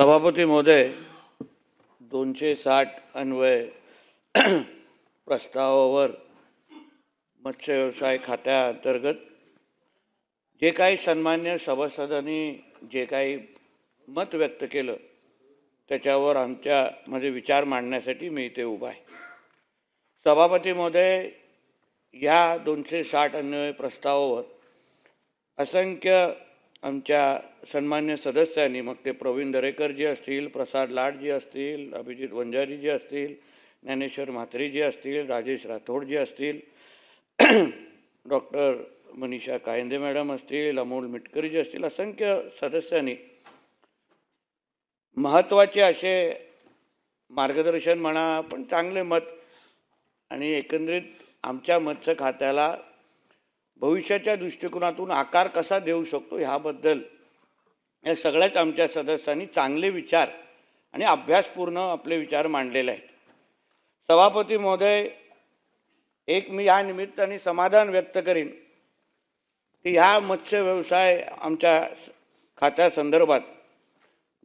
सभापती महोदय दोनशे साठ अन्वय प्रस्तावावर मत्स्य व्यवसाय खात्याअंतर्गत जे काही सन्मान्य सभासदांनी जे काही मत व्यक्त केलं त्याच्यावर आमच्या म्हणजे विचार मांडण्यासाठी मी इथे उभा आहे. सभापती महोदय या दोनशे साठ अन्वय प्रस्तावावर असंख्य आमच्या सन्मान्य सदस्यांनी मग ते प्रवीण दरेकरजी असतील प्रसाद लाडजी असतील अभिजित वंजारीजी असतील ज्ञानेश्वर म्हात्रेजी असतील राजेश राठोडजी असतील डॉक्टर मनीषा कायंदे मॅडम असतील अमोल मिटकरीजी असतील असंख्य सदस्यांनी महत्त्वाचे असे मार्गदर्शन म्हणा पण चांगले मत आणि एकंदरीत आमच्या मत्स्य खात्याला भविष्याच्या दृष्टिकोनातून आकार कसा देऊ शकतो ह्याबद्दल या सगळ्याच आमच्या सदस्यांनी चांगले विचार आणि अभ्यासपूर्ण आपले विचार मांडलेले आहेत. सभापती महोदय एक मी या निमित्ताने समाधान व्यक्त करीन की ह्या मत्स्य व्यवसाय आमच्या खात्यासंदर्भात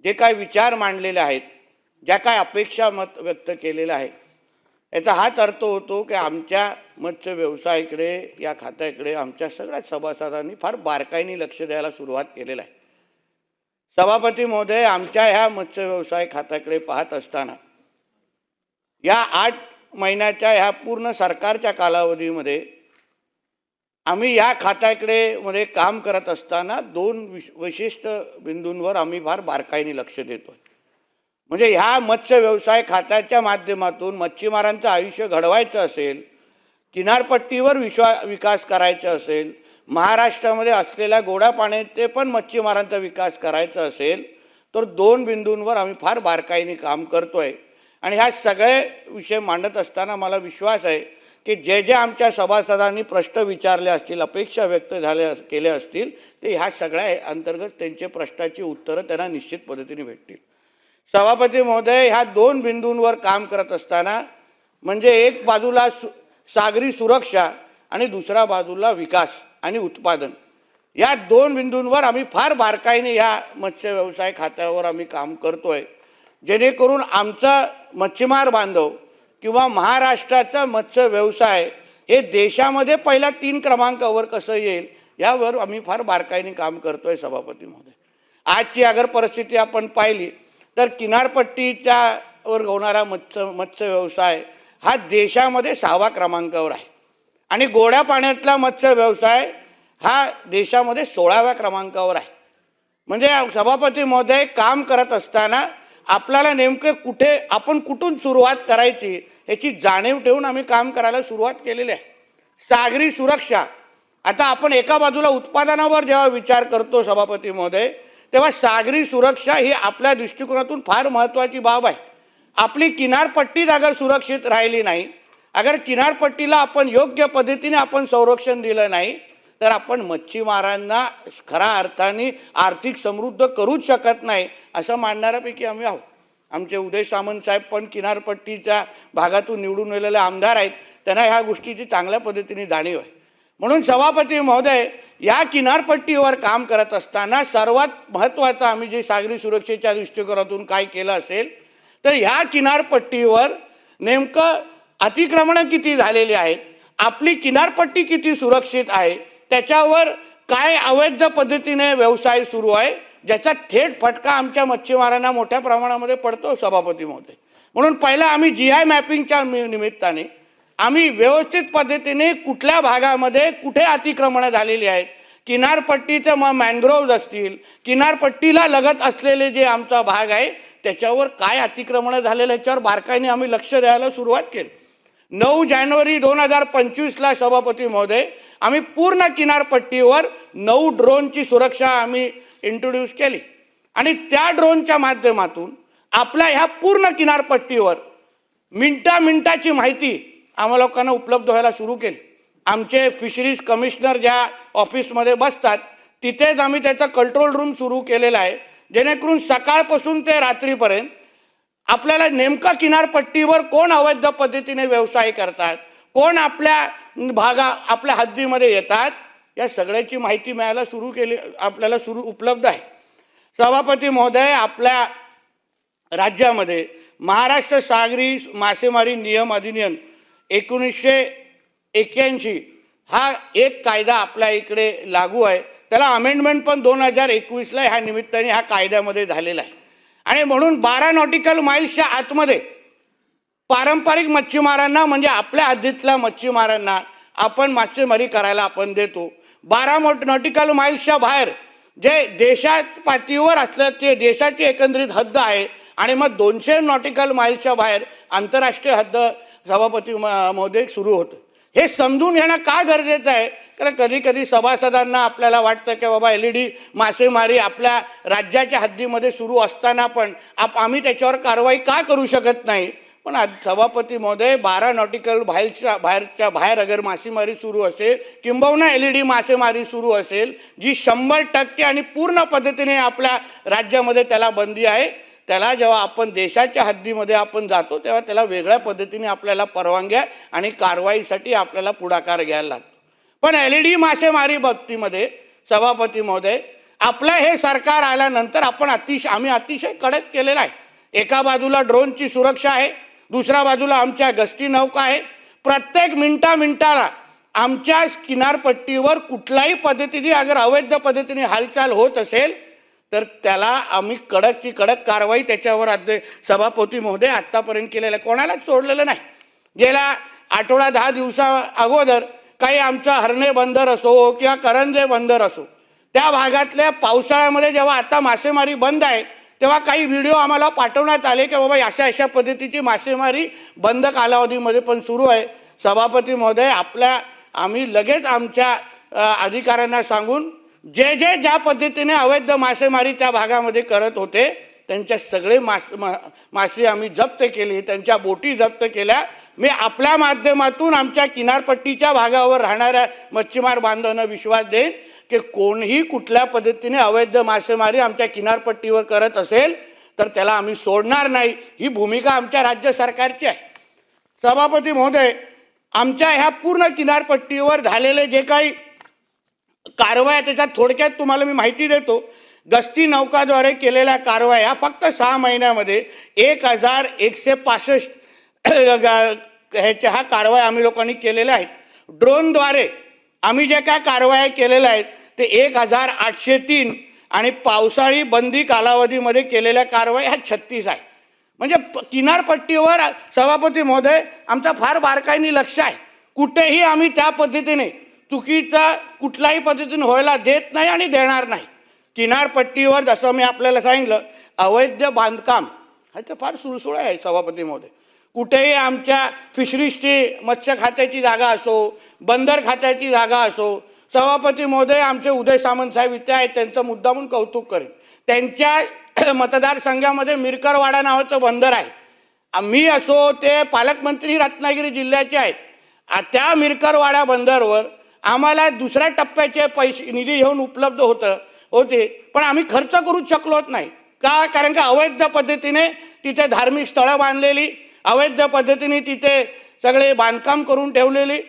जे काय विचार मांडलेले आहेत ज्या काय अपेक्षा मत व्यक्त केलेल्या आहेत याचा हाच अर्थ होतो की आमच्या मत्स्य व्यवसायाकडे या खात्याकडे आमच्या सगळ्याच सभासदांनी फार बारकाईने लक्ष द्यायला सुरुवात केलेलं आहे. सभापती महोदय आमच्या ह्या मत्स्य व्यवसाय खात्याकडे पाहत असताना या आठ महिन्याच्या ह्या पूर्ण सरकारच्या कालावधीमध्ये आम्ही या खात्याकडे मध्ये काम करत असताना दोन विश विशिष्ट बिंदूंवर आम्ही फार बारकाईने लक्ष देतो म्हणजे ह्या मत्स्य व्यवसाय खात्याच्या माध्यमातून मच्छीमारांचं आयुष्य घडवायचं असेल किनारपट्टीवर विश्वा विकास करायचा असेल महाराष्ट्रामध्ये असलेल्या गोड्या पाण्याचे पण मच्छीमारांचा विकास करायचा असेल तर दोन बिंदूंवर आम्ही फार बारकाईने काम करतो आहे आणि ह्या सगळे विषय मांडत असताना मला विश्वास आहे की जे जे आमच्या सभासदांनी प्रश्न विचारले असतील अपेक्षा व्यक्त झाल्या केल्या असतील ते ह्या सगळ्या अंतर्गत त्यांचे प्रश्नाची उत्तरं त्यांना निश्चित पद्धतीने भेटतील. सभापती महोदय ह्या दोन बिंदूंवर काम करत असताना म्हणजे एक बाजूला सु सागरी सुरक्षा आणि दुसऱ्या बाजूला विकास आणि उत्पादन. या दोन बिंदूंवर आम्ही फार बारकाईने ह्या मत्स्य व्यवसाय खात्यावर आम्ही काम करतो आहे जेणेकरून आमचा मच्छीमार बांधव किंवा महाराष्ट्राचा मत्स्य व्यवसाय हे देशामध्ये पहिल्या तीन क्रमांकावर कसं येईल यावर आम्ही फार बारकाईने काम करतो आहे सभापती महोदय. आजची अगर परिस्थिती आपण पाहिली तर किनारपट्टीच्या वर होणारा मत्स्य मत्स्य व्यवसाय हा देशामध्ये सहावा क्रमांकावर आहे. आणि गोड्या पाण्यातला मत्स्य व्यवसाय हा देशामध्ये सोळाव्या क्रमांकावर आहे. म्हणजे सभापती महोदय काम करत असताना आपल्याला नेमके कुठे आपण कुठून सुरुवात करायची याची जाणीव ठेवून आम्ही काम करायला सुरुवात केलेली आहे. सागरी सुरक्षा. आता आपण एका बाजूला उत्पादनावर जेव्हा विचार करतो सभापती महोदय तेव्हा सागरी सुरक्षा ही आपल्या दृष्टिकोनातून फार महत्त्वाची बाब आहे. आपली किनारपट्टीच अगर सुरक्षित राहिली नाही. अगर किनारपट्टीला आपण योग्य पद्धतीने आपण संरक्षण दिलं नाही तर आपण मच्छीमारांना खऱ्या अर्थाने आर्थिक समृद्ध करूच शकत नाही असं मानणाऱ्यापैकी आम्ही आहोत. आमचे उदय सामंत साहेब पण किनारपट्टीच्या भागातून निवडून आलेले आमदार आहेत. त्यांना ह्या गोष्टीची चांगल्या पद्धतीने जाणीव आहे. म्हणून सभापती महोदय या किनारपट्टीवर काम करत असताना सर्वात महत्त्वाचं आम्ही जे सागरी सुरक्षेच्या दृष्टिकोनातून काय केलं असेल तर ह्या किनारपट्टीवर नेमकं अतिक्रमणं किती झालेली आहेत आपली किनारपट्टी किती सुरक्षित आहे त्याच्यावर काय अवैध पद्धतीने व्यवसाय सुरू आहे ज्याचा थेट फटका आमच्या मच्छीमारांना मोठ्या प्रमाणामध्ये पडतो सभापती महोदय. म्हणून पहिला आम्ही जी आय मॅपिंगच्या निमित्ताने आम्ही व्यवस्थित पद्धतीने कुठल्या भागामध्ये कुठे अतिक्रमणं झालेली आहेत? किनारपट्टीचं मग मॅनग्रोव्ज असतील किनारपट्टीला लगत असलेले जे आमचा भाग आहे त्याच्यावर काय अतिक्रमणं झालेलं ह्याच्यावर बारकाईने आम्ही लक्ष द्यायला सुरुवात केली. नऊ जानेवारी दोन हजार पंचवीसला सभापती महोदय आम्ही पूर्ण किनारपट्टीवर नऊ ड्रोनची सुरक्षा आम्ही इंट्रोड्यूस केली. आणि त्या ड्रोनच्या माध्यमातून आपल्या ह्या पूर्ण किनारपट्टीवर मिनटा मिनटाची माहिती आम्हा लोकांना उपलब्ध व्हायला सुरू केली. आमचे फिशरीज कमिशनर ज्या ऑफिसमध्ये बसतात तिथेच आम्ही त्याचा कंट्रोल रूम सुरू केलेला आहे. जेणेकरून सकाळपासून ते रात्रीपर्यंत आपल्याला नेमका किनारपट्टीवर कोण अवैध पद्धतीने व्यवसाय करतात कोण आपल्या भागा आपल्या हद्दीमध्ये येतात या सगळ्याची माहिती मिळायला सुरू केली आपल्याला सुरू उपलब्ध आहे. सभापती महोदय आपल्या राज्यामध्ये महाराष्ट्र सागरी मासेमारी नियम अधिनियम एकोणीसशे एक्क्याऐंशी हा एक कायदा आपल्या इकडे लागू आहे. त्याला अमेंडमेंट पण दोन हजार एकवीसला ह्या निमित्ताने ह्या कायद्यामध्ये झालेला आहे. आणि म्हणून बारा नॉटिकल माईल्सच्या आतमध्ये पारंपरिक मच्छीमारांना म्हणजे आपल्या हद्दीतल्या मच्छीमारांना आपण मासेमारी करायला आपण देतो. बारा मोठ नॉटिकल माईल्सच्या बाहेर जे देशात पातळीवर असलं ते देशाची एकंदरीत हद्द आहे आणि मग दोनशे नॉटिकल माईल्सच्या बाहेर आंतरराष्ट्रीय हद्द सभापती म- महोदय सुरू होतं. हे समजून घेणं का गरजेचं आहे? कारण कधी कधी सभासदांना आपल्याला वाटतं की बाबा एल ई डी मासेमारी आपल्या राज्याच्या हद्दीमध्ये सुरू असताना पण आप आम्ही त्याच्यावर कारवाई का करू शकत नाही? पण आज सभापती महोदय बारा नॉटिकल बाहेरच्या बाहेरच्या बाहेर अगर मासेमारी सुरू असेल किंबहुना एल ई डी मासेमारी सुरू असेल जी शंभर टक्के आणि पूर्ण पद्धतीने आपल्या राज्यामध्ये त्याला बंदी आहे त्याला जेव्हा आपण देशाच्या हद्दीमध्ये आपण जातो तेव्हा त्याला वेगळ्या पद्धतीने आपल्याला परवानग्या आणि कारवाईसाठी आपल्याला पुढाकार घ्यायला लागतो. पण एल ई डी मासेमारी बाबतीमध्ये सभापती महोदय आपलं हे सरकार आल्यानंतर आपण अतिशय आम्ही अतिशय कडक केलेलं आहे. एका बाजूला ड्रोनची सुरक्षा आहे दुसऱ्या बाजूला आमच्या गस्ती नौका आहे. प्रत्येक मिनटा मिनटाला आमच्या किनारपट्टीवर कुठल्याही पद्धतीने अगर अवैध पद्धतीने हालचाल होत असेल तर त्याला आम्ही कडकची कडक कारवाई त्याच्यावर अध्य सभापती महोदय आत्तापर्यंत केलेलं आहे. कोणालाच सोडलेलं नाही. गेल्या आठवडा दहा दिवसा अगोदर काही आमचा हरणे बंदर असो किंवा करंजे बंदर असो त्या भागातल्या पावसाळ्यामध्ये जेव्हा आता मासेमारी बंद आहे तेव्हा काही व्हिडिओ आम्हाला पाठवण्यात आले की बाबा अशा अशा पद्धतीची मासेमारी बंद कालावधीमध्ये पण सुरू आहे. सभापती महोदय आपल्या आम्ही लगेच आमच्या अधिकाऱ्यांना सांगून जे जे ज्या पद्धतीने अवैध मासेमारी त्या भागामध्ये करत होते त्यांच्या सगळे मास मा मासे आम्ही जप्त केली त्यांच्या बोटी जप्त केल्या. मी आपल्या माध्यमातून आमच्या किनारपट्टीच्या भागावर राहणाऱ्या मच्छीमार बांधवांना विश्वास देईन की कोणीही कुठल्या पद्धतीने अवैध मासेमारी आमच्या किनारपट्टीवर करत असेल तर त्याला आम्ही सोडणार नाही. ही भूमिका आमच्या राज्य सरकारची आहे. सभापती महोदय आमच्या ह्या पूर्ण किनारपट्टीवर झालेले जे काही कारवाया त्याच्यात थोडक्यात तुम्हाला मी माहिती देतो. गस्ती नौकाद्वारे केलेल्या कारवाया फक्त सहा महिन्यामध्ये एक हजार एकशे पासष्ट ह्याच्या हा कारवाया आम्ही लोकांनी केलेल्या आहेत. ड्रोनद्वारे आम्ही जे काय कारवाया केलेल्या आहेत ते एक हजार आठशे तीन आणि पावसाळी बंदी कालावधीमध्ये केलेल्या कारवाया ह्या छत्तीस आहे म्हणजे किनारपट्टीवर सभापती महोदय आमचा फार बारकाईने लक्ष आहे. कुठेही आम्ही त्या पद्धतीने चुकीचा कुठल्याही पद्धतीने व्हायला देत नाही आणि देणार नाही. किनारपट्टीवर जसं मी आपल्याला सांगितलं अवैध बांधकाम ह्याचं फार सुळसुळ आहे सभापती महोदय. कुठेही आमच्या फिशरीजची मत्स्य खात्याची जागा असो बंदर खात्याची जागा असो सभापती महोदय आमचे उदय सामंत साहेब इथे आहेत त्यांचं मुद्दामून कौतुक करेन. त्यांच्या मतदारसंघामध्ये मिरकरवाडा नावाचं बंदर आहे. आम्ही असो ते पालकमंत्री रत्नागिरी जिल्ह्याचे आहेत. त्या मिरकरवाडा बंदरवर आम्हाला दुसऱ्या टप्प्याचे पैसे निधी घेऊन उपलब्ध होतं होते. पण आम्ही खर्च करूच शकलोच नाही. का? कारण का अवैध पद्धतीने तिथे धार्मिक स्थळं बांधलेली अवैध पद्धतीने तिथे सगळे बांधकाम करून ठेवलेली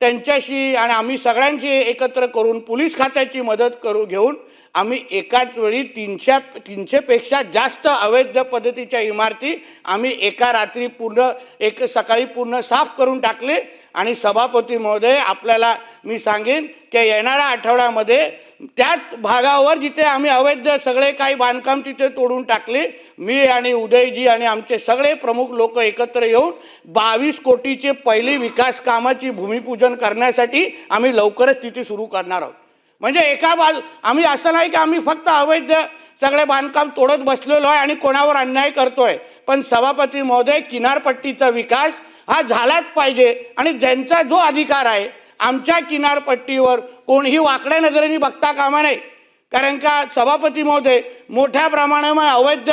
त्यांच्याशी आणि आम्ही सगळ्यांशी एकत्र करून पोलीस खात्याची मदत करू घेऊन आम्ही एकाच वेळी तीनशे तीनशेपेक्षा जास्त अवैध पद्धतीच्या इमारती आम्ही एका रात्री पूर्ण एक सकाळी पूर्ण साफ करून टाकले. आणि सभापती महोदय आपल्याला मी सांगेन की येणाऱ्या आठवड्यामध्ये त्याच भागावर जिथे आम्ही अवैध सगळे काही बांधकाम तिथे तोडून टाकले मी आणि उदयजी आणि आमचे सगळे प्रमुख लोक एकत्र येऊन बावीस कोटीचे पहिली विकास कामाची भूमिपूजन करण्यासाठी आम्ही लवकरच तिथे सुरू करणार आहोत. म्हणजे एका बाजू आम्ही असं नाही की आम्ही फक्त अवैध सगळे बांधकाम तोडत बसलेलो आहे आणि कोणावर अन्याय करतोय पण सभापती महोदय किनारपट्टीचा विकास हा झालाच पाहिजे. आणि ज्यांचा जो अधिकार आहे आमच्या किनारपट्टीवर कोणीही वाकड्या नजरेने बघता कामा नये. कारण का सभापती महोदय मोठ्या प्रमाणामध्ये अवैध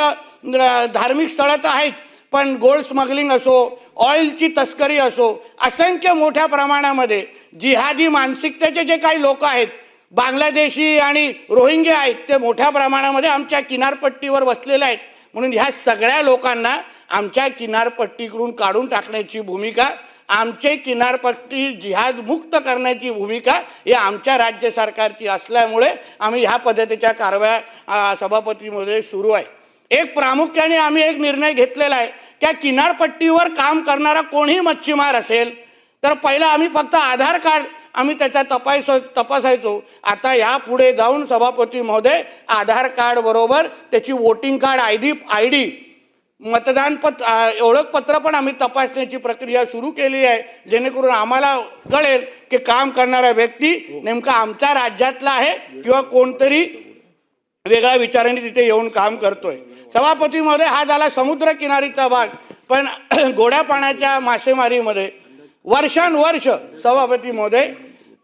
धार्मिक स्थळं तर आहेत पण गोल्ड स्मगलिंग असो ऑइलची तस्करी असो असंख्य मोठ्या प्रमाणामध्ये जिहादी मानसिकतेचे जे काही लोक आहेत बांगलादेशी आणि रोहिंगे आहेत ते मोठ्या प्रमाणामध्ये आमच्या किनारपट्टीवर वसलेले आहेत. म्हणून ह्या सगळ्या लोकांना आमच्या किनारपट्टीकडून काढून टाकण्याची भूमिका आमचे किनारपट्टी जिहादमुक्त करण्याची भूमिका ही आमच्या राज्य सरकारची असल्यामुळे आम्ही ह्या पद्धतीच्या कारवाया सभापतीमध्ये सुरू आहे. एक प्रामुख्याने आम्ही एक निर्णय घेतलेला आहे त्या किनारपट्टीवर काम करणारा कोणीही मच्छीमार असेल तर पहिलं आम्ही फक्त आधार कार्ड आम्ही त्याचा तपास तपासायचो. आता यापुढे जाऊन सभापती महोदय आधार कार्ड बरोबर त्याची voting card I D I D मतदान पत्र ओळखपत्र पण आम्ही तपासण्याची प्रक्रिया सुरू केली आहे. जेणेकरून आम्हाला कळेल की काम करणारा व्यक्ती नेमका आमच्या राज्यातला आहे किंवा कोणतरी वेगळ्या विचाराने तिथे येऊन काम करतोय. सभापतीमध्ये हा झाला समुद्र किनारीचा भाग. पण गोड्या पाण्याच्या मासेमारीमध्ये वर्षानुवर्ष सभापती महोदय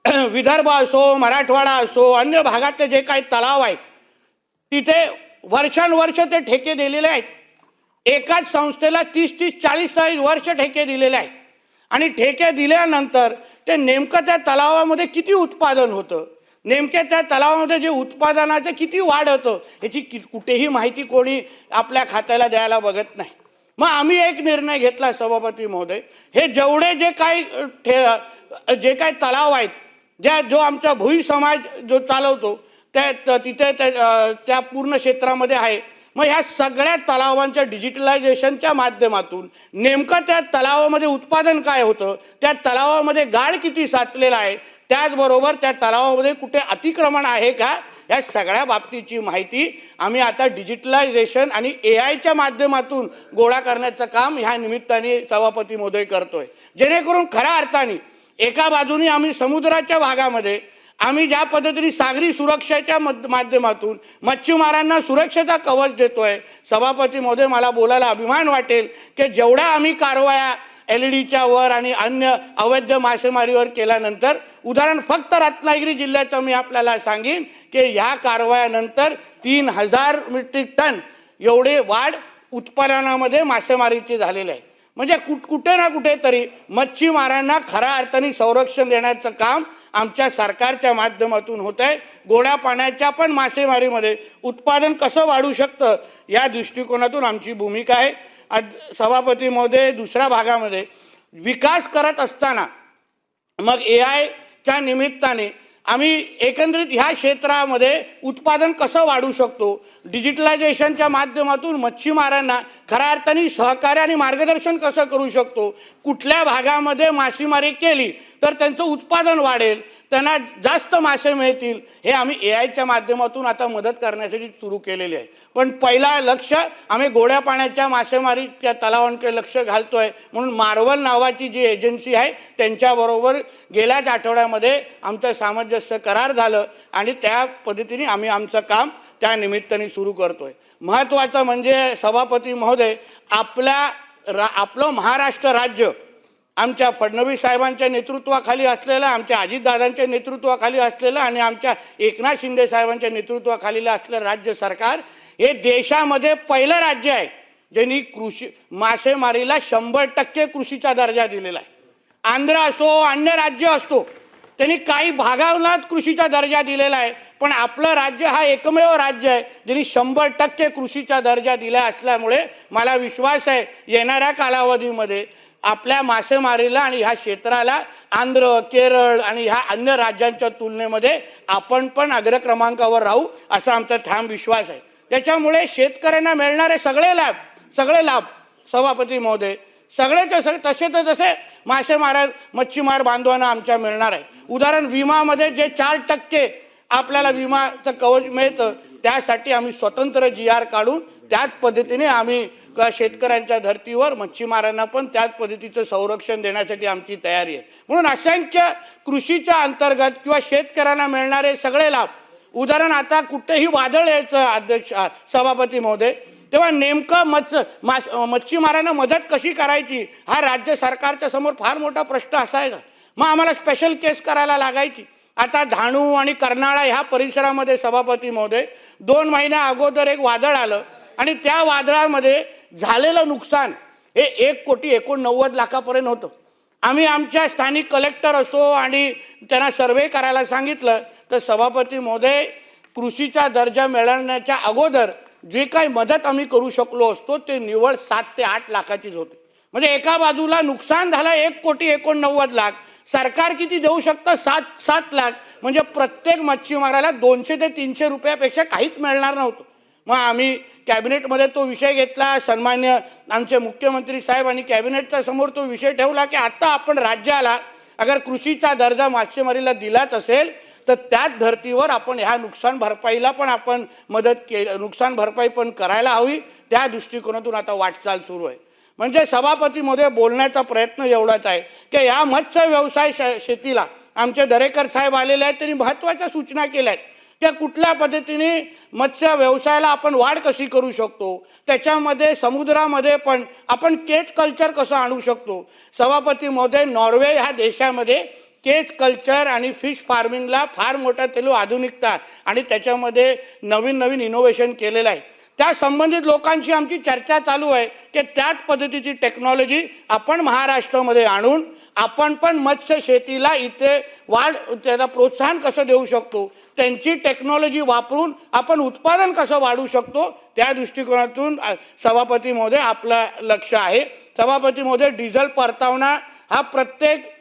विदर्भ असो मराठवाडा असो अन्य भागातले जे काही तलाव आहेत तिथे वर्षानुवर्ष ते ठेके दिलेले आहेत. एकाच संस्थेला तीस तीस चाळीस चाळीस वर्ष ठेके दिलेले आहेत. आणि ठेके दिल्यानंतर ते नेमकं त्या तलावामध्ये किती उत्पादन होतं? नेमक्या त्या तलावामध्ये जे उत्पादनाचं किती वाढ होतं? याची कि कुठेही माहिती कोणी आपल्या खात्याला द्यायला बघत नाही. मग आम्ही एक निर्णय घेतला सभापती महोदय. हे जेवढे जे काही ठे जे काही तलाव आहेत ज्या जो आमचा भुई समाज जो चालवतो त्या त- तिथे त्या त्या पूर्ण क्षेत्रामध्ये आहे. मग ह्या सगळ्या तलावांच्या डिजिटलायझेशनच्या माध्यमातून नेमकं त्या तलावामध्ये उत्पादन काय होतं? त्या तलावामध्ये गाळ किती साचलेला आहे? त्याचबरोबर त्या तलावामध्ये कुठे अतिक्रमण आहे का? या सगळ्या बाबतीची माहिती आम्ही आता डिजिटलायझेशन आणि ए आयच्या माध्यमातून गोळा करण्याचं काम ह्या निमित्ताने सभापती महोदय करतोय. जेणेकरून खऱ्या अर्थाने एका बाजूनी आम्ही समुद्राच्या भागामध्ये आम्ही ज्या पद्धतीने सागरी सुरक्षेच्या मद माध्यमातून मच्छीमारांना सुरक्षेचा कवच देतोय सभापती महोदय मला बोलायला अभिमान वाटेल की जेवढ्या आम्ही कारवाया एल ई डीच्या वर आणि अन्य अवैध मासेमारीवर केल्यानंतर उदाहरण फक्त रत्नागिरी जिल्ह्याचं मी आपल्याला सांगेन की ह्या कारवायानंतर तीन हजार मेट्रिक टन एवढे वाढ उत्पादनामध्ये मासेमारीची झालेले आहे. म्हणजे कुठ कुठे ना कुठेतरी मच्छीमारांना खऱ्या अर्थाने संरक्षण देण्याचं काम आमच्या सरकारच्या माध्यमातून होत आहे. गोड्या पाण्याच्या पण मासेमारीमध्ये उत्पादन कसं वाढू शकतं या दृष्टिकोनातून आमची भूमिका आहे. आज सभापती महोदय दुसऱ्या भागामध्ये विकास करत असताना मग ए आयच्या निमित्ताने आम्ही एकंदरीत ह्या क्षेत्रामध्ये उत्पादन कसं वाढू शकतो? डिजिटलायझेशनच्या माध्यमातून मच्छीमारांना खऱ्या अर्थाने सहकार्य आणि मार्गदर्शन कसं करू शकतो? कुठल्या भागामध्ये मासेमारी केली? तर त्यांचं उत्पादन वाढेल त्यांना जास्त मासे मिळतील. हे आम्ही ए आयच्या माध्यमातून आता मदत करण्यासाठी सुरू केलेली आहे. पण पहिला लक्ष आम्ही गोड्या पाण्याच्या मासेमारीच्या तलावांकडे लक्ष घालतो आहे म्हणून मार्वल नावाची जी एजन्सी आहे त्यांच्याबरोबर गेल्याच आठवड्यामध्ये आमचं सामंजस्य करार झालं आणि त्या पद्धतीने आम्ही आमचं काम त्या निमित्ताने सुरू करतो आहे महत्त्वाचं म्हणजे सभापती महोदय आपल्या रा आपलं महाराष्ट्र राज्य आमच्या फडणवीस साहेबांच्या नेतृत्वाखाली असलेलं आमच्या अजितदादांच्या नेतृत्वाखाली असलेलं आणि आमच्या एकनाथ शिंदे साहेबांच्या नेतृत्वाखालीलं असलेलं राज्य सरकार हे देशामध्ये पहिलं राज्य आहे. ज्यांनी कृषी मासेमारीला शंभर टक्के कृषीचा दर्जा दिलेला आहे. आंध्र असो अन्य राज्य असतो त्यांनी काही भागांना कृषीचा दर्जा दिलेला आहे. पण आपलं राज्य हा एकमेव राज्य आहे. ज्यांनी शंभर टक्के कृषीचा दर्जा दिला असल्यामुळे मला विश्वास आहे येणाऱ्या कालावधीमध्ये आपल्या मासेमारीला आणि ह्या क्षेत्राला आंध्र केरळ आणि ह्या अन्य राज्यांच्या तुलनेमध्ये आपण पण अग्रक्रमांकावर राहू असा आमचा ठाम विश्वास आहे. त्याच्यामुळे शेतकऱ्यांना मिळणारे सगळे लाभ सगळे लाभ सभापती महोदय सगळेचे सगळे तसे तर तसे मासेमार मच्छीमार बांधवांना आमच्या मिळणार आहे. उदाहरण विमामध्ये जे चार टक्के आपल्याला विमाचं कवच मिळतं त्यासाठी आम्ही स्वतंत्र जी आर काढून त्याच पद्धतीने आम्ही शेतकऱ्यांच्या धर्तीवर मच्छीमारांना पण त्याच पद्धतीचं संरक्षण देण्यासाठी आमची तयारी आहे. म्हणून असंख्य कृषीच्या अंतर्गत किंवा शेतकऱ्यांना मिळणारे सगळे लाभ उदाहरण आता कुठेही वादळ यायचं अध्यक्ष सभापती महोदय तेव्हा नेमकं मत्स मास मच्छीमारांना मदत कशी करायची? हा राज्य सरकारच्या समोर फार मोठा प्रश्न असायचा. मग आम्हाला स्पेशल केस करायला लागायची. आता धाणू आणि कर्नाळा ह्या परिसरामध्ये सभापती महोदय दोन महिन्या अगोदर एक वादळ आलं आणि त्या वादळामध्ये झालेलं नुकसान हे एक कोटी एकोणनव्वद लाखापर्यंत होतं. आम्ही आमच्या स्थानिक कलेक्टर असो आणि त्यांना सर्वे करायला सांगितलं तर सभापती महोदय कृषीचा दर्जा मिळवण्याच्या अगोदर जे काही मदत आम्ही करू शकलो असतो ते निवळ सात ते आठ लाखाचीच होते. म्हणजे एका बाजूला नुकसान झालं एक कोटी एकोणनव्वद लाख. सरकार किती देऊ शकतं? सात सात लाख. म्हणजे प्रत्येक मच्छीमाराला दोनशे ते तीनशे रुपयापेक्षा काहीच मिळणार नव्हतं. मग आम्ही कॅबिनेटमध्ये तो विषय घेतला. सन्मान्य आमचे मुख्यमंत्री साहेब आणि कॅबिनेटच्या समोर तो विषय ठेवला की आत्ता आपण राज्याला अगर कृषीचा दर्जा मासेमारीला दिलाच असेल तर त्याच धर्तीवर आपण ह्या नुकसान भरपाईला पण आपण मदत के नुकसान भरपाई पण करायला हवी. त्या दृष्टिकोनातून आता वाटचाल सुरू आहे. म्हणजे सभापतीमध्ये बोलण्याचा प्रयत्न एवढाच आहे की या मत्स्य व्यवसाय श शेतीला आमचे दरेकर साहेब आलेले आहेत त्यांनी महत्त्वाच्या सूचना केल्या आहेत त्या कुठल्या पद्धतीने मत्स्य व्यवसायाला आपण वाढ कशी करू शकतो? त्याच्यामध्ये समुद्रामध्ये पण आपण केच कल्चर कसं आणू शकतो? सभापतीमध्ये नॉर्वे ह्या देशामध्ये केच कल्चर आणि फिश फार्मिंगला फार मोठा तेलू आधुनिकता आणि त्याच्यामध्ये नवीन नवीन इनोव्हेशन केलेलं आहे. त्या संबंधित लोकांशी आमची चर्चा चालू आहे की त्याच पद्धतीची टेक्नॉलॉजी आपण महाराष्ट्रामध्ये आणून आपण पण मत्स्य शेतीला इथे वाढ त्याला प्रोत्साहन कसं देऊ शकतो त्यांची टेक्नॉलॉजी वापरून आपण उत्पादन कसं वाढवू शकतो त्या दृष्टिकोनातून सभापतीमध्ये सभापती महोदय आपलं लक्ष आहे. सभापती महोदय डिझेल परतावणा हा प्रत्येक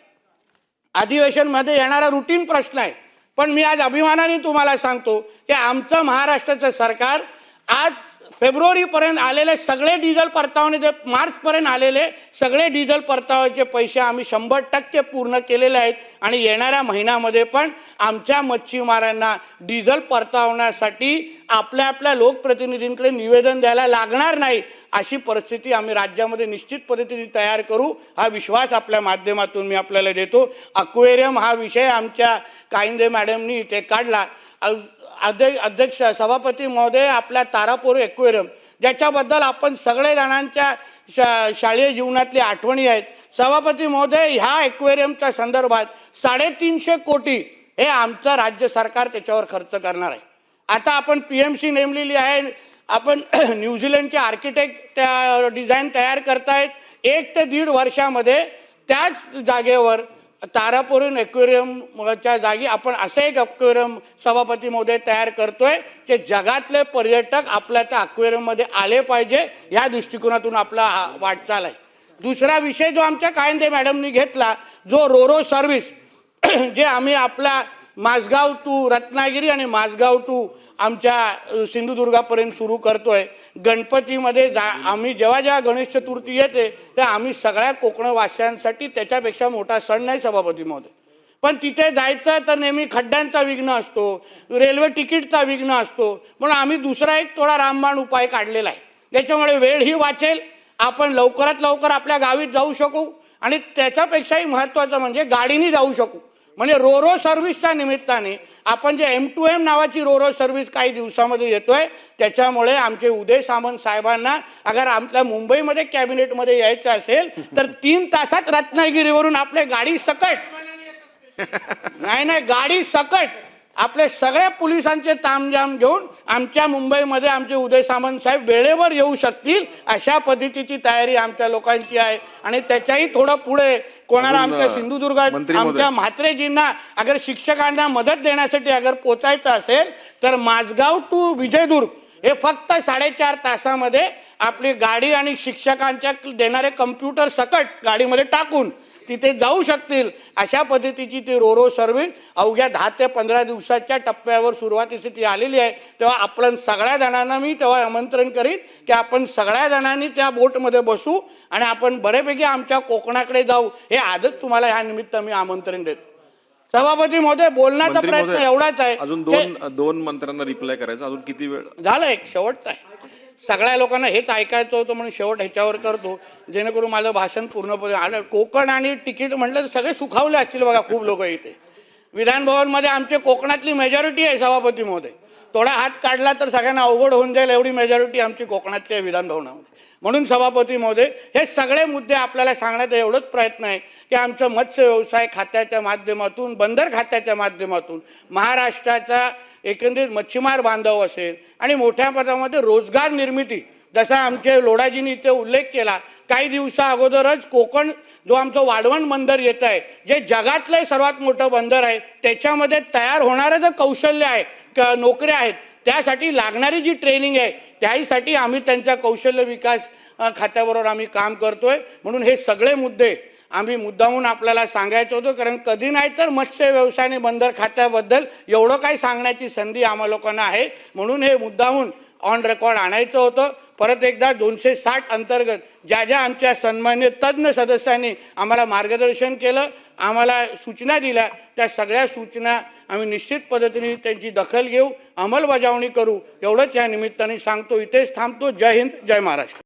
अधिवेशनमध्ये येणारा रुटीन प्रश्न आहे. पण मी आज अभिमानाने तुम्हाला सांगतो की आमचं महाराष्ट्राचं सरकार आज फेब्रुवारीपर्यंत आलेले सगळे डिझेल परतावणे जे मार्चपर्यंत आलेले सगळे डिझेल परताव्याचे पैसे आम्ही शंभर टक्के पूर्ण केलेले आहेत. आणि येणाऱ्या महिन्यामध्ये पण आमच्या मच्छीमारांना डिझेल परतावण्यासाठी आपल्या आपल्या लोकप्रतिनिधींकडे निवेदन द्यायला लागणार नाही अशी परिस्थिती आम्ही राज्यामध्ये निश्चित पद्धतीने तयार करू. हा विश्वास आपल्या माध्यमातून मी आपल्याला देतो. अक्वेरियम हा विषय आमच्या कायंदे मॅडमनी इथे काढला. अ- अध्य अध्यक्ष सभापती महोदय आपल्या तारापूर एक्वेरियम ज्याच्याबद्दल आपण सगळे जणांच्या शा शालेय जीवनातली आठवणी आहेत. सभापती महोदय ह्या एक्वेरियमच्या संदर्भात साडेतीनशे कोटी हे आमचं राज्य सरकार त्याच्यावर खर्च करणार आहे. आता आपण पी एम सी नेमलेली आहे. आपण न्यूझीलंडचे आर्किटेक्ट त्या डिझाईन तयार करतायत. एक ते दीड वर्षामध्ये त्याच जागेवर तारापुरीन एक्वेरियमच्या जागी आपण असं एक अक्वेरियम सभापती महोदय तयार करतोय ते जगातले पर्यटक आपल्या त्या अक्वेरियममध्ये आले पाहिजे या दृष्टिकोनातून आपला हा वाटचाल आहे दुसरा विषय जो आमच्या कायंदे मॅडमनी घेतला जो रोरो सर्व्हिस जे आम्ही आपला माझगाव टू रत्नागिरी आणि माझगाव टू आमच्या सिंधुदुर्गापर्यंत सुरू करतोय. गणपतीमध्ये जा आम्ही जेव्हा जेव्हा गणेश चतुर्थी येते तेव्हा आम्ही सगळ्या कोकणवासियांसाठी त्याच्यापेक्षा मोठा सण नाही सभापती महोदय. पण तिथे जायचं तर नेहमी खड्ड्यांचा विघ्न असतो रेल्वे तिकीटचा विघ्न असतो. म्हणून आम्ही दुसरा एक थोडा रामबाण उपाय काढलेला आहे. त्याच्यामुळे वेळही वाचेल आपण लवकरात लवकर आपल्या गावीत जाऊ शकू आणि त्याच्यापेक्षाही महत्त्वाचं म्हणजे गाडीने जाऊ शकू. म्हणजे रोरो सर्व्हिसच्या निमित्ताने आपण जे एम टू एम नावाची रोरो सर्व्हिस काही दिवसामध्ये येतोय त्याच्यामुळे आमचे उदय सामंत साहेबांना अगर आमच्या मुंबईमध्ये कॅबिनेटमध्ये यायचं असेल तर तीन तासात रत्नागिरीवरून आपल्या गाडी सकट. नाही नाही गाडी सकट. आपले सगळ्या पोलिसांचे तामजाम घेऊन आमच्या मुंबईमध्ये आमचे उदय सामंत साहेब वेळेवर येऊ शकतील अशा पद्धतीची तयारी आमच्या लोकांची आहे आणि त्याच्याही थोडं पुढे कोणाला आमच्या सिंधुदुर्गात महोदय. आमच्या म्हात्रेजींना अगर शिक्षकांना मदत देण्यासाठी अगर पोचायचं असेल तर माझगाव टू विजयदुर्ग हे फक्त साडेचार तासामध्ये आपली गाडी आणि शिक्षकांच्या देणारे कम्प्युटर सकट गाडीमध्ये टाकून तिथे जाऊ शकतील. अशा पद्धतीची ती रोरो सर्व्हिस अवघ्या दहा ते पंधरा दिवसाच्या टप्प्यावर सुरुवातीसाठी आलेली आहे. तेव्हा आपण सगळ्या जणांना मी तेव्हा आमंत्रण करीन की आपण सगळ्या जणांनी त्या बोटमध्ये बसू आणि आपण बऱ्यापैकी आमच्या कोकणाकडे जाऊ. हे आजच तुम्हाला ह्या निमित्त मी आमंत्रण देतो. सभापती महोदय बोलण्याचा प्रयत्न एवढाच आहे अजून दोन दोन मंत्र्यांना रिप्लाय करायचा. अजून किती वेळ? झालं एक शेवटचं आहे. सगळ्या लोकांना हेच ऐकायचं होतं म्हणून शेवट ह्याच्यावर करतो. जेणेकरून माझं भाषण पूर्णपणे आलं. कोकण आणि तिकीट म्हटलं तर सगळे सुखावले असतील बघा खूप लोक इथे. विधानभवनमध्ये आमचे कोकणातली मेजॉरिटी आहे सभापती महोदय. थोडा हात काढला तर सगळ्यांना अवघड होऊन जाईल एवढी मेजॉरिटी आमची कोकणातल्या विधानभवनामध्ये. म्हणून सभापती महोदय हे सगळे मुद्दे आपल्याला सांगण्याचा एवढंच प्रयत्न आहे की आमचं मत्स्य व्यवसाय खात्याच्या माध्यमातून बंदर खात्याच्या माध्यमातून महाराष्ट्राचा एकंदरीत मच्छीमार बांधव असेल आणि मोठ्या प्रमाणामध्ये रोजगार निर्मिती जसा आमचे लोढाजींनी इथे उल्लेख केला काही दिवसा अगोदरच कोकण जो आमचं वाढवण बंदर येत आहे जे जगातलं सर्वात मोठं बंदर आहे त्याच्यामध्ये तयार होणारं जे कौशल्य आहे क- नोकऱ्या आहेत त्यासाठी लागणारी जी ट्रेनिंग आहे त्याहीसाठी आम्ही त्यांच्या कौशल्य विकास खात्याबरोबर आम्ही काम करतो आहे म्हणून हे सगळे मुद्दे आम्ही मुद्दामून आपल्याला सांगायचं होतं कारण कधी नाही तर मत्स्य व्यवसाय आणि बंदर खात्याबद्दल एवढं काही सांगण्याची संधी आम्हा लोकांना आहे. म्हणून हे मुद्दामून ऑन रेकॉर्ड आणायचं होतं. परत एकदा दोनशे साठ अंतर्गत ज्या ज्या आमच्या सन्मान्य तज्ज्ञ सदस्यांनी आम्हाला मार्गदर्शन केलं आम्हाला सूचना दिल्या त्या सगळ्या सूचना आम्ही निश्चित पद्धतीने त्यांची दखल घेऊ अंमलबजावणी करू. एवढंच या निमित्ताने सांगतो. इथेच थांबतो. जय हिंद जय महाराष्ट्र.